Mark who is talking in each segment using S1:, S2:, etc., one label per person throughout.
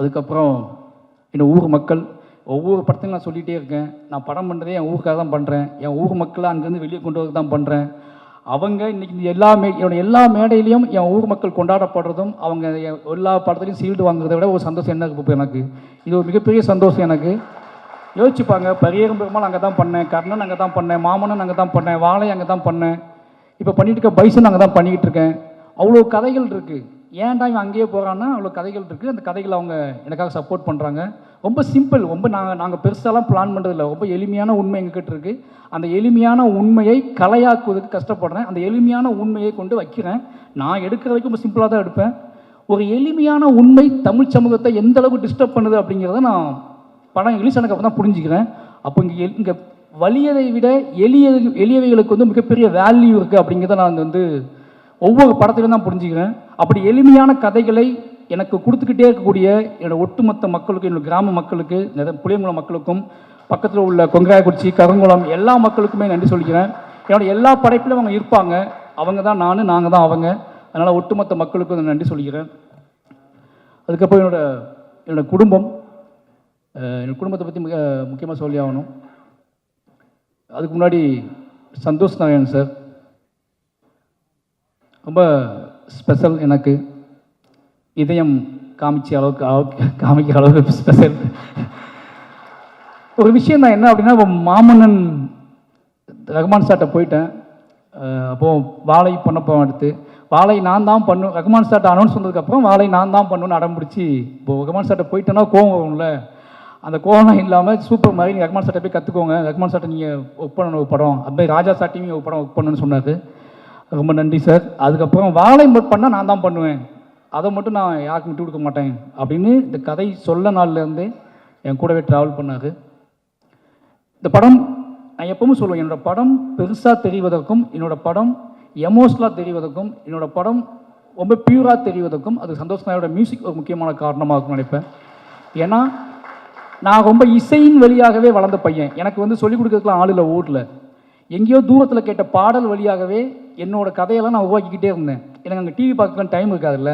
S1: அதுக்கப்புறம் என் ஊர் மக்கள் ஒவ்வொரு படத்தையும் நான் சொல்லிகிட்டே இருக்கேன். நான் படம் பண்ணுறதே என் ஊருக்காக தான் பண்ணுறேன் என் ஊர் மக்களை அங்கேருந்து வெளியே கொண்டு வரது தான் பண்ணுறேன் அவங்க இன்றைக்கி இந்த எல்லா மே என்னோட எல்லா மேடையிலையும் என் ஊர் மக்கள் கொண்டாடப்படுறதும் அவங்க எல்லா படத்துலையும் சீல்டு வாங்குறதை விட ஒரு சந்தோஷம் என்ன இருக்கு இப்போ எனக்கு? இது ஒரு மிகப்பெரிய சந்தோஷம் எனக்கு. யோசிச்சுப்பாங்க பரியரும் பெருமாள் அங்கே தான் பண்ணேன் கர்ணன் அங்கே தான் பண்ணேன் மாமனன் அங்கே தான் பண்ணேன் வாழை அங்கே தான் பண்ணேன். இப்போ பண்ணிட்டு இருக்க பைசன் அங்கே தான் பண்ணிக்கிட்டு இருக்கேன். அவ்வளோ கதைகள் இருக்குது ஏன்டா இவன் அங்கேயே போகிறான்னா அவ்வளோ கதைகள் இருக்குது அந்த கதைகளை அவங்க எனக்காக சப்போர்ட் பண்ணுறாங்க ரொம்ப சிம்பிள் ரொம்ப நாங்கள் நாங்கள் பெருசாலாம் பிளான் பண்ணுறதில்ல ரொம்ப எளிமையான உண்மை எங்ககிட்ட இருக்குது அந்த எளிமையான உண்மையை கலையாக்குவதற்கு கஷ்டப்படுறேன். அந்த எளிமையான உண்மையை கொண்டு வைக்கிறேன். நான் எடுக்கிற வரைக்கும் ரொம்ப சிம்பிளாக தான் எடுப்பேன். ஒரு எளிமையான உண்மை தமிழ் சமூகத்தை எந்த அளவுக்கு டிஸ்டர்ப் பண்ணுது அப்படிங்கிறத நான் படம் இங்கிலீஷ் எனக்கு அப்போ தான் புரிஞ்சுக்கிறேன். அப்போ இங்கே இங்கே வலியதை விட எளிய எளியவைகளுக்கு வந்து மிகப்பெரிய வேல்யூ இருக்குது அப்படிங்கிறத நான் வந்து ஒவ்வொரு படத்துலையும் தான் புரிஞ்சுக்கிறேன். அப்படி எளிமையான கதைகளை எனக்கு கொடுத்துக்கிட்டே இருக்கக்கூடிய என்னோடய ஒட்டுமொத்த மக்களுக்கு என்னோட கிராம மக்களுக்கு புளியங்குளம் மக்களுக்கும் பக்கத்தில் உள்ள கொங்காயக்குறிச்சி கருங்குளம் எல்லா மக்களுக்குமே நன்றி சொல்லிக்கிறேன். என்னோட எல்லா படைப்பிலும் அவங்க இருப்பாங்க. அவங்க தான் நான் நாங்கள் தான் அவங்க. அதனால் ஒட்டுமொத்த மக்களுக்கும் நன்றி சொல்லிக்கிறேன். அதுக்கப்புறம் என்னோட என்னோடய குடும்பம். என்னோடய என் குடும்பத்தை பற்றி மிக முக்கியமாக சொல்லி ஆகணும். அதுக்கு முன்னாடி சந்தோஷ் நாராயணன் சார். ரொம்ப ஸ்பெஷல் எனக்கு இதயம் காமிச்ச அளவுக்கு அளவுக்கு காமிக்கிற அளவுக்கு ஸ்பெஷல் ஒரு விஷயம் தான் என்ன அப்படின்னா இப்போ மாமன்னன் ரகுமான் சார்ட்ட போயிட்டேன். அப்போது அப்போ வாழை பண்ணப்போம் எடுத்து அடுத்து வாழை நான் தான் பண்ணும் ரஹ்மான் சார்ட்ட அனௌன்ஸ் பண்ணதுக்கப்புறம் வாழை நான் தான் பண்ணுன்னு அடம் பிடிச்சி இப்போ ரகுமான் சார்ட்ட போயிட்டேன்னா கோவம் வரும்ல. அந்த கோவம் இல்லாமல் சூப்பர் மாதிரி நீங்கள் ரஹ்மான் சார்ட்ட போய் கற்றுக்கோங்க ரகுமான் சார்ட்ட நீங்கள் ஒர்க் பண்ணணும் ஒரு படம். அது மாதிரி ராஜா சார்ட்டையும் ஒரு படம் ஒர்க் பண்ணணும்னு சொன்னார். ரொம்ப நன்றி சார். அதுக்கப்புறம் வாழை மட்டும் பண்ணால் நான் தான் பண்ணுவேன். அதை மட்டும் நான் யாருக்கும் விட்டு கொடுக்க மாட்டேன் அப்படின்னு இந்த கதை சொல்ல நாள்லேருந்து என் கூடவே ட்ராவல் பண்ணார். இந்த படம் நான் எப்பவும் சொல்லுவேன் என்னோட படம் பெருசாக தெரிவதற்கும் என்னோடய படம் எமோஷ்னலாக தெரிவதற்கும் என்னோடய படம் ரொம்ப பியூராக தெரிவதற்கும் அது சந்தோஷ் நாயோட மியூசிக் ஒரு முக்கியமான காரணமாக இருக்கும் நினைப்பேன். ஏன்னா நான் ரொம்ப இசையின் வழியாகவே வளர்ந்த பையன். எனக்கு வந்து சொல்லிக் கொடுக்கறதுக்குலாம் ஆள் இல்லை ஊரில். எங்கேயோ தூரத்தில் கேட்ட பாடல் வழியாகவே என்னோடய கதையெல்லாம் நான் உருவாக்கிக்கிட்டே இருந்தேன். எனக்கு அங்கே டிவி பார்க்க டைம் இருக்காதுல்ல.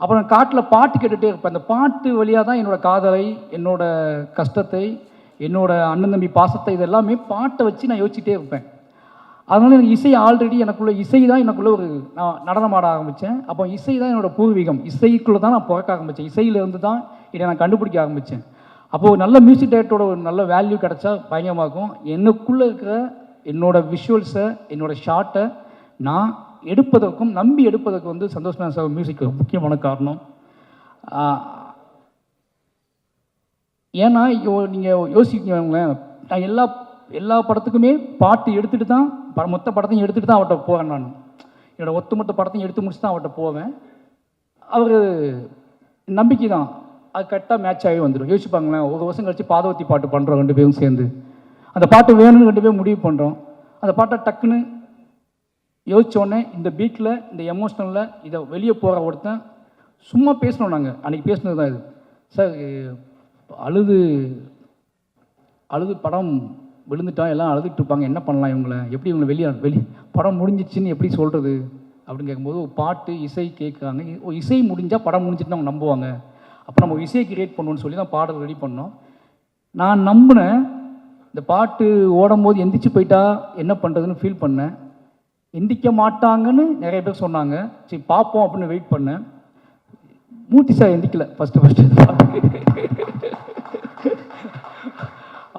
S1: அப்புறம் காட்டில் பாட்டு கேட்டுகிட்டே இருப்பேன். அந்த பாட்டு வழியாக தான் என்னோடய காதலை என்னோடய கஷ்டத்தை என்னோடய அண்ணன் தம்பி பாசத்தை இதெல்லாமே பாட்டை வச்சு நான் யோசிச்சுட்டே இருப்பேன். அதனால் எனக்கு இசை ஆல்ரெடி எனக்குள்ளே இசை தான் எனக்குள்ளே ஒரு நான் நடனம் ஆட ஆரம்பித்தேன் அப்போ இசை தான் என்னோட பூர்வீகம். இசைக்குள்ளே தான் நான் பிறக்க ஆரம்பித்தேன் இசையிலேருந்து தான் இதை நான் கண்டுபிடிக்க ஆரம்பித்தேன் அப்போது ஒரு நல்ல மியூசிக் டைரக்டரோட ஒரு நல்ல வேல்யூ கிடச்சா பயங்கரமாக இருக்கும். எனக்குள்ளே இருக்கிற என்னோட விஷுவல்ஸை என்னோடய ஷார்ட்டை நான் எடுப்பதற்கும் நம்பி எடுப்பதற்கு வந்து சந்தோஷ் சார் மியூசிக் முக்கியமான காரணம். ஆஹ் ஏன்னா நீங்கள் யோசிக்கங்களேன் நான் எல்லா எல்லா படத்துக்குமே பாட்டு எடுத்துகிட்டு தான் ப- மொத்த படத்தையும் எடுத்துகிட்டு தான் அவர்கிட்ட போவேன் நான். என்னோட ஒத்துமொத்த படத்தையும் எடுத்து முடிச்சு தான் அவர்கிட்ட போவேன். அவர் நம்பிக்கை தான். அது கரெக்டாக மேட்ச் ஆகி வந்துடும் யோசிப்பாங்களேன் ஒரு வருஷம் கழிச்சு பாதவத்தி பாட்டு பண்ணுறோம் ரெண்டு பேரும் சேர்ந்து. அந்த பாட்டு வேணும்னு ரெண்டு பேரும் முடிவு பண்ணுறோம் அந்த பாட்டை டக்குன்னு யோசித்தோடனே உடனே இந்த பீட்டில் இந்த எமோஷ்னலில் இதை வெளியே போகிற ஒருத்தன் சும்மா பேசணும் நாங்கள் அன்றைக்கி பேசினது தான் இது. சார் அழுது அழுது படம் விழுந்துட்டா எல்லாம் அழுதுட்டு இருப்பாங்க. என்ன பண்ணலாம் இவங்கள? எப்படி இவங்களை வெளியே வெளி படம் முடிஞ்சிச்சுன்னு எப்படி சொல்கிறது அப்படின்னு கேட்கும்போது ஒரு பாட்டு இசை கேட்குறாங்க ஓ இசை முடிஞ்சால் படம் முடிஞ்சிட்டு அவங்க நம்புவாங்க. அப்போ நம்ம இசையை கிரியேட் பண்ணுவோம்னு சொல்லி தான் பாடல் ரெடி பண்ணோம். நான் நம்பினேன். இந்த பாட்டு ஓடும்போது எந்திரிச்சு போயிட்டா என்ன பண்ணுறதுன்னு ஃபீல் பண்ணேன். எந்திக்க மாட்டாங்கன்னு நிறைய பேர் சொன்னாங்க. சரி பார்ப்போம் அப்படின்னு வெயிட் பண்ணேன். மூர்த்தி சார் எந்திக்கல. ஃபஸ்ட்டு ஃபஸ்ட்டு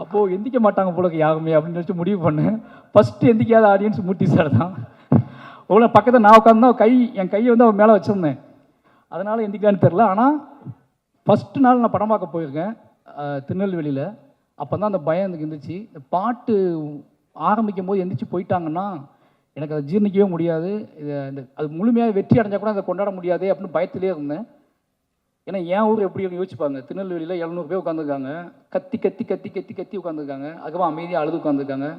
S1: அப்போது எந்திக்க மாட்டாங்க போல யாருமே அப்படின்னு நினச்சி முடிவு பண்ணேன். ஃபஸ்ட்டு எந்திக்காத ஆடியன்ஸ் மூர்த்தி சார் தான். உங்களை பக்கத்தில் நான் உட்காந்து கை என் கையை வந்து அவன் மேலே வச்சுருந்தேன். அதனால் எந்திக்கலான்னு தெரில ஆனால் ஃபஸ்ட்டு நாள் நான் படம் பார்க்க போயிருக்கேன். திருநெல்வேலியில். அப்போ தான் அந்த பயம் எனக்கு இருந்துச்சு. இந்த பாட்டு ஆரம்பிக்கும் போது எந்திரிச்சு போயிட்டாங்கன்னா எனக்கு அதை ஜீர்ணிக்கவே முடியாது. இது இந்த அது முழுமையாக வெற்றி அடைஞ்சால் கூட அதை கொண்டாட முடியாது அப்படின்னு பயத்திலே இருந்தேன். ஏன்னா என் ஊர் எப்படி யோசிப்பாங்க திருநெல்வேலியில் எழுநூறு பேர் உட்காந்துருக்காங்க கத்தி கத்தி கத்தி கத்தி கத்தி உட்காந்துருக்காங்க அதுக்கப்புறம் அமைதியாக அழுது உட்காந்துருக்காங்க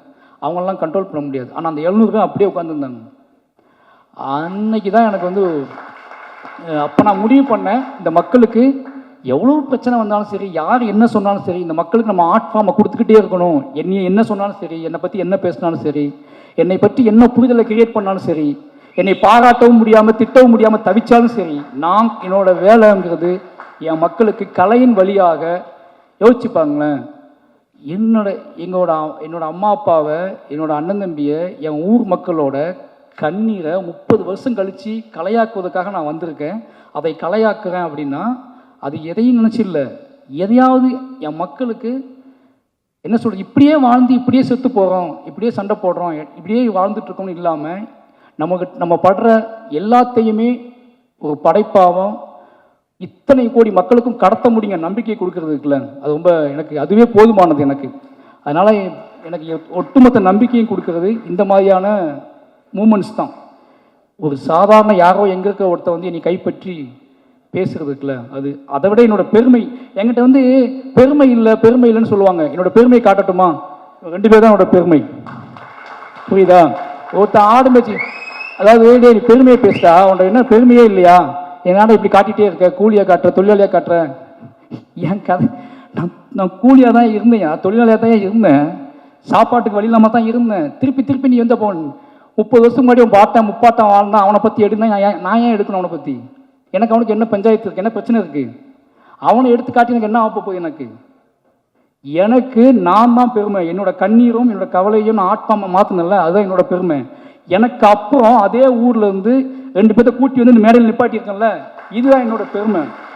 S1: அவங்களெலாம் கண்ட்ரோல் பண்ண முடியாது. ஆனால் அந்த எழுநூறு பேர் அப்படியே உட்காந்துருந்தாங்க அன்னைக்கு தான் எனக்கு வந்து அப்போ நான் முடிவு பண்ணேன். இந்த மக்களுக்கு எவ்வளோ பிரச்சனை வந்தாலும் சரி யார் என்ன சொன்னாலும் சரி இந்த மக்களுக்கு நம்ம ஆர்ட் ஃபார்மை கொடுத்துக்கிட்டே இருக்கணும். என்ன என்ன சொன்னாலும் சரி என்னை பற்றி என்ன பேசினாலும் சரி என்னை பற்றி என்ன புரிதலை கிரியேட் பண்ணாலும் சரி என்னை பாராட்டவும் முடியாமல் திட்டவும் முடியாமல் தவிச்சாலும் சரி நான் என்னோட வேலைங்கிறது என் மக்களுக்கு கலையின் வழியாக யோசிச்சுப்பாங்களேன் என்னோட எங்களோட என்னோட அம்மா அப்பாவை என்னோட அண்ணன் தம்பியை என் ஊர் மக்களோட கண்ணீரை முப்பது வருஷம் கழித்து கலையாக்குவதற்காக நான் வந்திருக்கேன். அதை கலையாக்குறேன் அப்படின்னா அது எதையும் நினச்சில்ல எதையாவது என் மக்களுக்கு என்ன சொல்கிறது இப்படியே வாழ்ந்து இப்படியே செத்து போகிறோம் இப்படியே சண்டை போடுறோம் இப்படியே வாழ்ந்துட்டுருக்கோம்னு இல்லாமல் நமக்கு நம்ம படுற எல்லாத்தையுமே ஒரு படைப்பாகவும் இத்தனை கோடி மக்களுக்கும் கடத்த முடியுங்க நம்பிக்கை கொடுக்கறதுக்குல அது ரொம்ப எனக்கு அதுவே போதுமானது எனக்கு. அதனால் எனக்கு எ- ஒட்டுமொத்த நம்பிக்கையும் கொடுக்கறது இந்த மாதிரியான மூமெண்ட்ஸ் தான். ஒரு சாதாரண யாரோ எங்கே இருக்க ஒருத்தன் வந்து என்னை கைப்பற்றி பேசுறது இருக்குல்ல அது அதை விட என்னோட பெருமை என்கிட்ட வந்து பெருமை இல்லை பெருமை இல்லைன்னு சொல்லுவாங்க. என்னோட பெருமை காட்டட்டுமா? ரெண்டு பேர் தான் என்னோட பெருமை. புரியுதா? ஒருத்தன் ஆடு மேய்ச்சி அதாவது டேய் நீ பெருமையை பேசுடா. உன்ட என்ன பெருமையே இல்லையா? என்னால் இப்படி காட்டிகிட்டே இருக்க? கூலியாக காட்டுற? தொழிலாளியாக காட்டுற? என் கதை நான் நான் கூலியாக தான் இருந்தேன். தொழிலாளியாக தான் இருந்தேன். சாப்பாட்டுக்கு வழி இல்லாமல் தான் இருந்தேன். திருப்பி திருப்பி நீ எந்த போன். முப்பது வருஷம் முன்னாடி உன் பாட்டன் முப்பாட்டம் வாழ்ந்தான். அவனை பற்றி எடுனா நான் ஏன் எடுக்கணும் அவனை பற்றி எனக்கு அவனுக்கு என்ன பஞ்சாயத்து இருக்கு? என்ன பிரச்சனை இருக்கு? அவனை எடுத்து காட்டி எனக்கு என்ன ஆப்ப போய் எனக்கு? எனக்கு நான் தான் பெருமை. என்னோட கண்ணீரும் என்னோட கவலையும் நான் ஆத்மா மாற்றினல அதுதான் என்னோட பெருமை. எனக்கு அப்புறம் அதே ஊர்ல இருந்து ரெண்டு பேர்த்த கூட்டி வந்து இந்த மேடையில் நிப்பாட்டியிருக்கேன்ல இதுதான் என்னோட பெருமை.